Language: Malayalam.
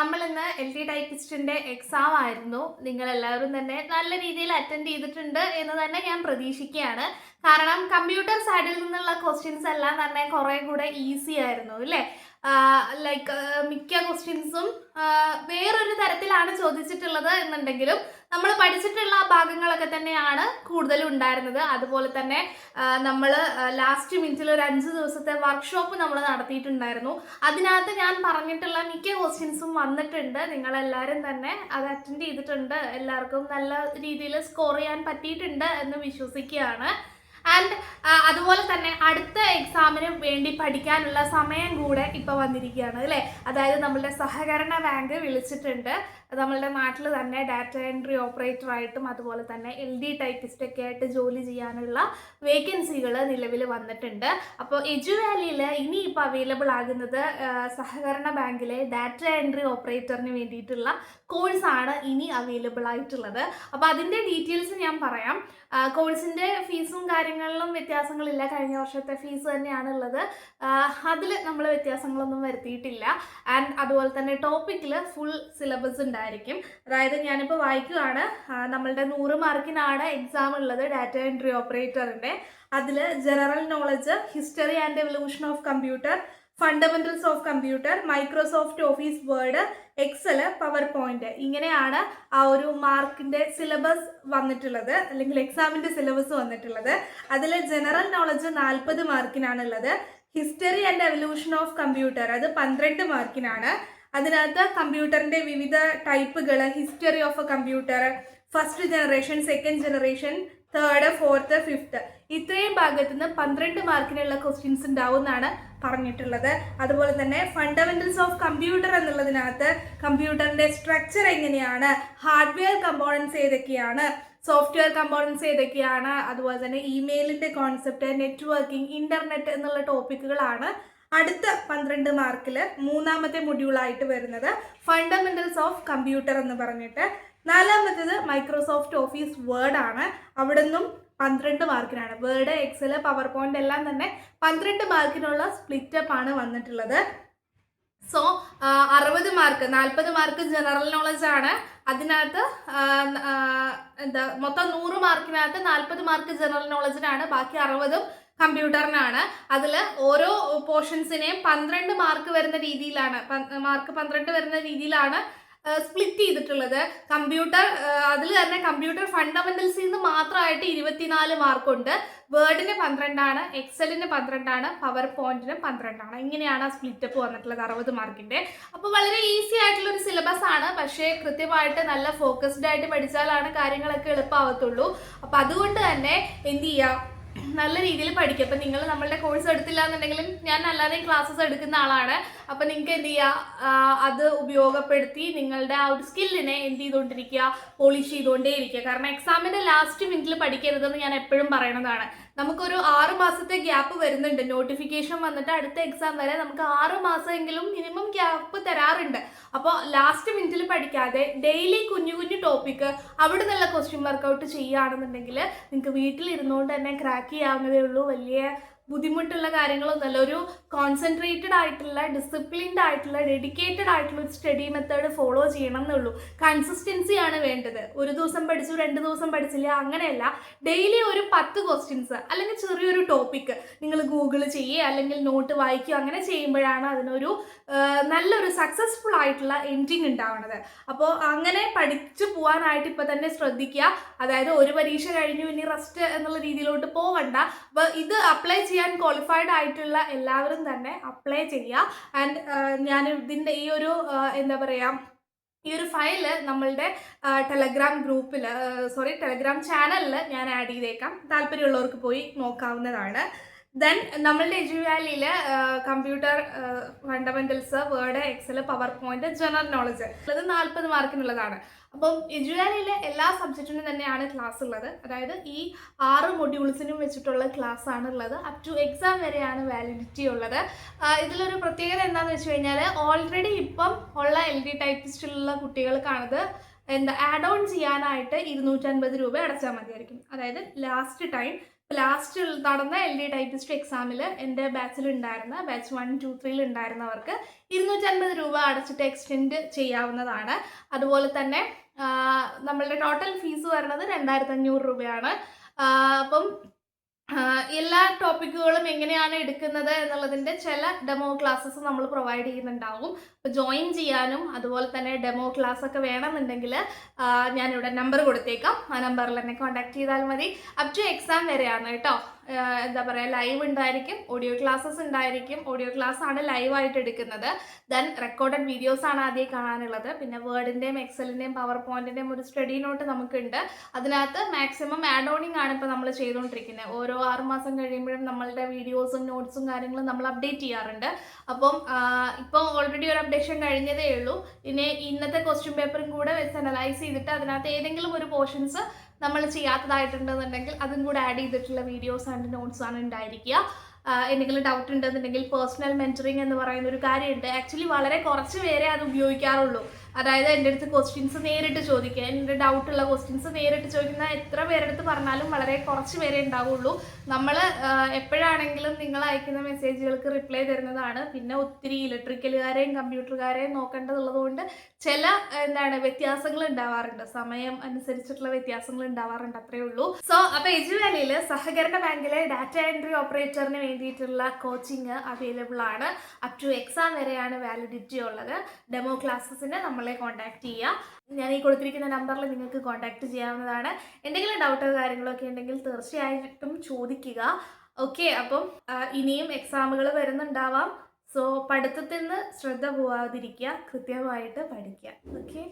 നമ്മൾ ഇന്ന് എൽ ടി ടൈപ്പിസ്റ്റിന്റെ എക്സാം ആയിരുന്നു. നിങ്ങൾ എല്ലാവരും തന്നെ നല്ല രീതിയിൽ അറ്റൻഡ് ചെയ്തിട്ടുണ്ട് എന്ന് തന്നെ ഞാൻ പ്രതീക്ഷിക്കുകയാണ്. കാരണം കമ്പ്യൂട്ടർ സൈഡിൽ നിന്നുള്ള ക്വസ്റ്റ്യൻസ് എല്ലാം തന്നെ കുറെ കൂടെ ഈസി ആയിരുന്നു അല്ലേ? ലൈക്ക് മിക്ക ക്വസ്റ്റ്യൻസും വേറൊരു തരത്തിലാണ് ചോദിച്ചിട്ടുള്ളത് എന്നുണ്ടെങ്കിലും നമ്മൾ പഠിച്ചിട്ടുള്ള ഭാഗങ്ങളൊക്കെ തന്നെയാണ് കൂടുതലും ഉണ്ടായിരുന്നത്. അതുപോലെ തന്നെ നമ്മൾ ലാസ്റ്റ് മിനിറ്റിൽ ഒരു അഞ്ച് ദിവസത്തെ വർക്ക്ഷോപ്പ് നമ്മൾ നടത്തിയിട്ടുണ്ടായിരുന്നു. അതിനകത്ത് ഞാൻ പറഞ്ഞിട്ടുള്ള മിക്ക ക്വസ്റ്റ്യൻസും വന്നിട്ടുണ്ട്. നിങ്ങളെല്ലാവരും തന്നെ അത് അറ്റൻഡ് ചെയ്തിട്ടുണ്ട്. എല്ലാവർക്കും നല്ല രീതിയിൽ സ്കോർ ചെയ്യാൻ പറ്റിയിട്ടുണ്ട് എന്ന് വിശ്വസിക്കുകയാണ്. ആൻഡ് അതുപോലെ തന്നെ അടുത്ത എക്സാമിന് വേണ്ടി പഠിക്കാനുള്ള സമയം കൂടെ ഇപ്പോൾ വന്നിരിക്കുകയാണ് അല്ലേ? അതായത് നമ്മളുടെ സഹകരണ ബാങ്ക് വിളിച്ചിട്ടുണ്ട്. നമ്മളുടെ നാട്ടിൽ തന്നെ ഡാറ്റ എൻട്രി ഓപ്പറേറ്ററായിട്ടും അതുപോലെ തന്നെ എൽ ഡി ടൈപ്പിസ്റ്റ് ഒക്കെ ആയിട്ട് ജോലി ചെയ്യാനുള്ള വേക്കൻസികൾ നിലവിൽ വന്നിട്ടുണ്ട്. അപ്പോൾ എജുവാലിയിൽ ഇനി ഇപ്പോൾ അവൈലബിൾ ആകുന്നത് സഹകരണ ബാങ്കിലെ ഡാറ്റ എൻട്രി ഓപ്പറേറ്ററിന് വേണ്ടിയിട്ടുള്ള കോഴ്സാണ് ഇനി അവൈലബിൾ ആയിട്ടുള്ളത്. അപ്പോൾ അതിന്റെ ഡീറ്റെയിൽസ് ഞാൻ പറയാം. കോഴ്സിന്റെ ഫീസും കാര്യങ്ങളിലും വ്യത്യാസങ്ങളില്ല. കഴിഞ്ഞ വർഷത്തെ ഫീസ് തന്നെയാണ് ഉള്ളത്. അതിൽ നമ്മൾ വ്യത്യാസങ്ങളൊന്നും വരുത്തിയിട്ടില്ല. ആൻഡ് അതുപോലെ തന്നെ ടോപ്പിക്കിൽ ഫുൾ സിലബസ് ഉണ്ടായിരിക്കും. അതായത് ഞാനിപ്പോൾ വായിക്കുകയാണ് നമ്മളുടെ നൂറ് മാർക്കിനാണ് എക്സാം ഉള്ളത് ഡാറ്റ എൻട്രി ഓപ്പറേറ്ററിന്റെ അതിൽ general knowledge history and evolution of computer fundamentals of computer Microsoft Office Word Excel PowerPoint ഇങ്ങനെയാണ് ആ ഒരു മാർക്കിന്റെ സിലബസ് വന്നിട്ടുള്ളത് അല്ലെങ്കിൽ എക്സാമിന്റെ സിലബസ് വന്നിട്ടുള്ളത്. അതിൽ ജനറൽ നോളജ് നാൽപ്പത് മാർക്കിനാണ് ഉള്ളത് history and evolution of computer അത് പന്ത്രണ്ട് മാർക്കിനാണ്. അതിനകത്ത് കമ്പ്യൂട്ടറിന്റെ വിവിധ ടൈപ്പുകൾ history of a computer first generation second generation third fourth fifth ഇത്രയും ഭാഗത്ത് നിന്ന് പന്ത്രണ്ട് മാർക്കിനുള്ള ക്വസ്റ്റ്യൻസ് ഉണ്ടാവും എന്നാണ് പറഞ്ഞിട്ടുള്ളത്. അതുപോലെ തന്നെ ഫണ്ടമെന്റൽസ് ഓഫ് കമ്പ്യൂട്ടർ എന്നുള്ളതിനകത്ത് കമ്പ്യൂട്ടറിന്റെ സ്ട്രക്ചർ എങ്ങനെയാണ്? ഹാർഡ്വെയർ കമ്പോണൻസ് ഏതൊക്കെയാണ്? സോഫ്റ്റ്വെയർ കമ്പോണൻസ് ഏതൊക്കെയാണ്? അതുപോലെ തന്നെ ഇമെയിലിന്റെ കോൺസെപ്റ്റ് നെറ്റ്വർക്കിംഗ് ഇന്റർനെറ്റ് എന്നുള്ള ടോപ്പിക്കുകളാണ് അടുത്ത പന്ത്രണ്ട് മാർക്കിൽ മൂന്നാമത്തെ മൊഡ്യൂളായിട്ട് വരുന്നത്. ഫണ്ടമെന്റൽസ് ഓഫ് കമ്പ്യൂട്ടർ എന്ന് പറഞ്ഞിട്ട് നാലാമത്തേത് മൈക്രോസോഫ്റ്റ് ഓഫീസ് വേർഡ് ആണ്. അവിടെ നിന്നും പന്ത്രണ്ട് മാർക്കിനാണ്. വേർഡ് എക്സൽ പവർ പോയിന്റ് എല്ലാം തന്നെ പന്ത്രണ്ട് മാർക്കിനുള്ള സ്പ്ലിറ്റ് അപ്പ് ആണ് വന്നിട്ടുള്ളത്. സോ അറുപത് മാർക്ക് നാൽപ്പത് മാർക്ക് ജനറൽ നോളജ് ആണ്. അതിനകത്ത് എന്താ മൊത്തം നൂറ് മാർക്കിനകത്ത് നാൽപ്പത് മാർക്ക് ജനറൽ നോളജിനാണ് ബാക്കി അറുപതും കമ്പ്യൂട്ടറിനാണ് അതിൽ ഓരോ പോർഷൻസിനെയും പന്ത്രണ്ട് മാർക്ക് വരുന്ന രീതിയിലാണ്. മാർക്ക് പന്ത്രണ്ട് വരുന്ന രീതിയിലാണ് സ്പ്ലിറ്റ് ചെയ്തിട്ടുള്ളത്. കമ്പ്യൂട്ടർ അതിൽ തന്നെ കമ്പ്യൂട്ടർ ഫണ്ടമെന്റൽസിൽ നിന്ന് മാത്രമായിട്ട് ഇരുപത്തിനാല് മാർക്കുണ്ട് വേർഡിന് പന്ത്രണ്ടാണ് എക്സലിന് പന്ത്രണ്ടാണ് പവർ പോയിന്റിന് പന്ത്രണ്ടാണ്. ഇങ്ങനെയാണ് ആ സ്പ്ലിറ്റപ്പ് വന്നിട്ടുള്ളത് അറുപത് മാർക്കിന്റെ അപ്പോൾ വളരെ ഈസി ആയിട്ടുള്ള ഒരു സിലബസ് ആണ്. പക്ഷേ കൃത്യമായിട്ട് നല്ല ഫോക്കസ്ഡ് ആയിട്ട് പഠിച്ചാലാണ് കാര്യങ്ങളൊക്കെ എളുപ്പമാവത്തുള്ളൂ. അപ്പോൾ അതുകൊണ്ട് തന്നെ എന്ത് ചെയ്യുക നല്ല രീതിയിൽ പഠിക്കുക അപ്പം നിങ്ങൾ നമ്മളുടെ കോഴ്സ് എടുത്തില്ല എന്നുണ്ടെങ്കിലും ഞാൻ അല്ലാതെ ക്ലാസ്സസ് എടുക്കുന്ന ആളാണ്. അപ്പം നിങ്ങൾക്ക് എന്ത് ചെയ്യുക അത് ഉപയോഗപ്പെടുത്തി നിങ്ങളുടെ ആ ഒരു സ്കില്ലിനെ എന്ത് ചെയ്തുകൊണ്ടിരിക്കുക? പോളിഷ് ചെയ്തുകൊണ്ടേ ഇരിക്കുക കാരണം എക്സാമിന്റെ ലാസ്റ്റ് മിനിറ്റിൽ പഠിക്കരുതെന്ന് ഞാൻ എപ്പോഴും പറയണതാണ്. നമുക്കൊരു ആറ് മാസത്തെ ഗ്യാപ്പ് വരുന്നുണ്ട്. നോട്ടിഫിക്കേഷൻ വന്നിട്ട് അടുത്ത എക്സാം വരെ നമുക്ക് ആറ് മാസമെങ്കിലും മിനിമം ഗ്യാപ്പ് തരാറുണ്ട്. അപ്പോൾ ലാസ്റ്റ് മിനിറ്റിൽ പഠിക്കാതെ ഡെയിലി കുഞ്ഞു കുഞ്ഞു ടോപ്പിക്ക് അവിടെ നിന്നുള്ള ക്വസ്റ്റ്യൻ വർക്കൗട്ട് ചെയ്യുകയാണെന്നുണ്ടെങ്കിൽ നിങ്ങൾക്ക് വീട്ടിലിരുന്നുകൊണ്ട് തന്നെ ക്രാക്ക് ചെയ്യാവുന്നതേ ഉള്ളൂ. വലിയ ബുദ്ധിമുട്ടുള്ള കാര്യങ്ങളൊന്നുമല്ല. ഒരു കോൺസെൻട്രേറ്റഡ് ആയിട്ടുള്ള ഡിസിപ്ലിൻഡ് ആയിട്ടുള്ള ഡെഡിക്കേറ്റഡ് ആയിട്ടുള്ള ഒരു സ്റ്റഡി മെത്തേഡ് ഫോളോ ചെയ്യണം എന്നുള്ളൂ കൺസിസ്റ്റൻസി ആണ് വേണ്ടത്. ഒരു ദിവസം പഠിച്ചു രണ്ട് ദിവസം പഠിച്ചില്ല അങ്ങനെയല്ല. ഡെയിലി ഒരു പത്ത് ക്വസ്റ്റ്യൻസ് അല്ലെങ്കിൽ ചെറിയൊരു ടോപ്പിക്ക് നിങ്ങൾ ഗൂഗിൾ ചെയ്യുക അല്ലെങ്കിൽ നോട്ട് വായിക്കുക അങ്ങനെ ചെയ്യുമ്പോഴാണ് അതിനൊരു നല്ലൊരു സക്സസ്ഫുൾ ആയിട്ടുള്ള എൻഡിങ് ഉണ്ടാവുന്നത് അപ്പോൾ അങ്ങനെ പഠിച്ചു പോകാനായിട്ട് ഇപ്പോൾ തന്നെ ശ്രദ്ധിക്കുക. അതായത് ഒരു പരീക്ഷ കഴിഞ്ഞു ഇനി റെസ്റ്റ് എന്നുള്ള രീതിയിലോട്ട് പോവണ്ട. അപ്പോൾ ഇത് അപ്ലൈ ചെയ്യാൻ ക്വാളിഫൈഡ് ആയിട്ടുള്ള എല്ലാവരും തന്നെ അപ്ലൈ ചെയ്യുക. ആൻഡ് ഞാൻ ഇതിന്റെ ഈ ഒരു എന്താ പറയുക ഈ ഒരു ഫയൽ നമ്മളുടെ ടെലഗ്രാം ഗ്രൂപ്പിൽ സോറി ടെലഗ്രാം ചാനലിൽ ഞാൻ ആഡ് ചെയ്തേക്കാം. താല്പര്യമുള്ളവർക്ക് പോയി നോക്കാവുന്നതാണ്. ദെൻ നമ്മളുടെ എജുവാലിയിൽ computer fundamentals Word Excel PowerPoint general knowledge അത് നാൽപ്പത് മാർക്കിനുള്ളതാണ്. അപ്പം എജുവാലിയിലെ എല്ലാ സബ്ജക്റ്റിനും തന്നെയാണ് ക്ലാസ് ഉള്ളത്. അതായത് ഈ ആറ് മൊഡ്യൂൾസിനും വെച്ചിട്ടുള്ള ക്ലാസ് ആണ് ഉള്ളത് അപ് ടു എക്സാം വരെയാണ് വാലിഡിറ്റി ഉള്ളത്. ഇതിലൊരു പ്രത്യേകത എന്താണെന്ന് വെച്ച് കഴിഞ്ഞാൽ ഓൾറെഡി ഇപ്പം ഉള്ള എൽ ഡി ടൈപ്പിസ്റ്റിലുള്ള കുട്ടികൾക്കാണത് എന്താ ആഡ് ഓൺ ചെയ്യാനായിട്ട് ഇരുന്നൂറ്റൻപത് രൂപ അടച്ചാൽ മതിയായിരിക്കും. അതായത് ലാസ്റ്റ് ടൈം ലാസ്റ്റ് നടന്ന എൽ ഡി ടൈപ്പിസ്റ്റ് എക്സാമിൽ എന്റെ ബാച്ചിൽ ഉണ്ടായിരുന്ന ബാച്ച് വൺ ടു ത്രീയിൽ ഉണ്ടായിരുന്നവർക്ക് ഇരുന്നൂറ്റൻപത് രൂപ അടച്ചിട്ട് എക്സ്റ്റെൻഡ് ചെയ്യാവുന്നതാണ്. അതുപോലെ തന്നെ നമ്മളുടെ ടോട്ടൽ ഫീസ് വരുന്നത് രണ്ടായിരത്തി അഞ്ഞൂറ് രൂപയാണ്. അപ്പം എല്ലാ ടോപ്പിക്കുകളും എങ്ങനെയാണ് എടുക്കുന്നത് എന്നുള്ളതിന്റെ ചില ഡെമോ ക്ലാസ്സസ് നമ്മൾ പ്രൊവൈഡ് ചെയ്യുന്നുണ്ടാവും. അപ്പോൾ ജോയിൻ ചെയ്യാനും അതുപോലെ തന്നെ ഡെമോ ക്ലാസ് ഒക്കെ വേണമെന്നുണ്ടെങ്കിൽ ഞാനിവിടെ നമ്പർ കൊടുത്തേക്കാം. ആ നമ്പറിൽ എന്നെ കോൺടാക്ട് ചെയ്താൽ മതി. അപ് ടു എക്സാം വരെയാണ് കേട്ടോ. എന്താ പറയുക ലൈവ് ഉണ്ടായിരിക്കും ഓഡിയോ ക്ലാസ്സസ് ഉണ്ടായിരിക്കും ഓഡിയോ ക്ലാസ് ആണ് ലൈവായിട്ട് എടുക്കുന്നത്. ദെൻ റെക്കോർഡഡ് വീഡിയോസ് ആണ് ആദ്യം കാണാനുള്ളത്. പിന്നെ വേർഡിന്റെയും എക്സലിന്റെയും പവർ പോയിന്റിന്റെയും ഒരു സ്റ്റഡി നോട്ട് നമുക്കുണ്ട്. അതിനകത്ത് മാക്സിമം ആഡ് ഓണിംഗ് ആണ് ഇപ്പോൾ നമ്മൾ ചെയ്തുകൊണ്ടിരിക്കുന്നത് ഓരോ ആറ് മാസം കഴിയുമ്പോഴും നമ്മളുടെ വീഡിയോസും നോട്ട്സും കാര്യങ്ങളും നമ്മൾ അപ്ഡേറ്റ് ചെയ്യാറുണ്ട്. അപ്പം ഇപ്പോൾ ഓൾറെഡി ഒരു അപ്ഡേഷൻ കഴിഞ്ഞതേ ഉള്ളൂ. ഇനി ഇന്നത്തെ ക്വസ്റ്റ്യൻ പേപ്പറും കൂടെ വെച്ച് അനലൈസ് ചെയ്തിട്ട് അതിനകത്ത് ഏതെങ്കിലും ഒരു പോർഷൻസ് നമ്മൾ ചെയ്യാത്തതായിട്ടുണ്ടെന്നുണ്ടെങ്കിൽ അതും കൂടെ ആഡ് ചെയ്തിട്ടുള്ള വീഡിയോസ് ആൻഡ് നോട്ട്സ് ആണ് ഉണ്ടായിരിക്കുക. എന്തെങ്കിലും ഡൗട്ട് ഉണ്ടെന്നുണ്ടെങ്കിൽ പേഴ്സണൽ മെന്ററിങ് എന്ന് പറയുന്ന ഒരു കാര്യമുണ്ട്. ആക്ച്വലി വളരെ കുറച്ച് പേരെ അത് ഉപയോഗിക്കാറുള്ളൂ. അതായത് എന്റെ അടുത്ത് ക്വസ്റ്റ്യൻസ് നേരിട്ട് ചോദിക്കുക എന്റെ ഡൗട്ടുള്ള ക്വസ്റ്റ്യൻസ് നേരിട്ട് ചോദിക്കുന്ന എത്ര പേരെടുത്ത് പറഞ്ഞാലും വളരെ കുറച്ച് പേരെ ഉണ്ടാവുള്ളൂ. നമ്മൾ എപ്പോഴാണെങ്കിലും നിങ്ങൾ അയക്കുന്ന മെസ്സേജുകൾക്ക് റിപ്ലൈ തരുന്നതാണ്. പിന്നെ ഒത്തിരി ഇലക്ട്രിക്കലുകാരെയും കമ്പ്യൂട്ടറുകാരെയും നോക്കേണ്ടതുള്ളതുകൊണ്ട് ചില എന്താണ് വ്യത്യാസങ്ങൾ ഉണ്ടാവാറുണ്ട്. സമയം അനുസരിച്ചിട്ടുള്ള വ്യത്യാസങ്ങൾ ഉണ്ടാവാറുണ്ട് അത്രേ ഉള്ളൂ. സോ അപ്പൊ എജുവാലിയിൽ സഹകരണ ബാങ്കിലെ ഡാറ്റ എൻട്രി ഓപ്പറേറ്ററിന് വേണ്ടിയിട്ടുള്ള കോച്ചിങ് അവൈലബിൾ ആണ്. അപ് ടു എക്സാം വരെയാണ് വാലിഡിറ്റി ഉള്ളത്. ഡെമോ ക്ലാസ്സസിന് നമ്മളെ കോൺടാക്ട് ചെയ്യുക. ഞാൻ ഈ കൊടുത്തിരിക്കുന്ന നമ്പറിൽ നിങ്ങൾക്ക് കോൺടാക്ട് ചെയ്യാവുന്നതാണ്. എന്തെങ്കിലും ഡൗട്ടോ കാര്യങ്ങളോ ഒക്കെ ഉണ്ടെങ്കിൽ തീർച്ചയായിട്ടും ചോദിക്കുക. ഓക്കെ അപ്പം ഇനിയും എക്സാമുകൾ വരുന്നുണ്ടാവാം. സോ പഠിത്തത്തിൽ നിന്ന് ശ്രദ്ധ പോവാതിരിക്കുക. കൃത്യമായിട്ട് പഠിക്കുക. ഓക്കെ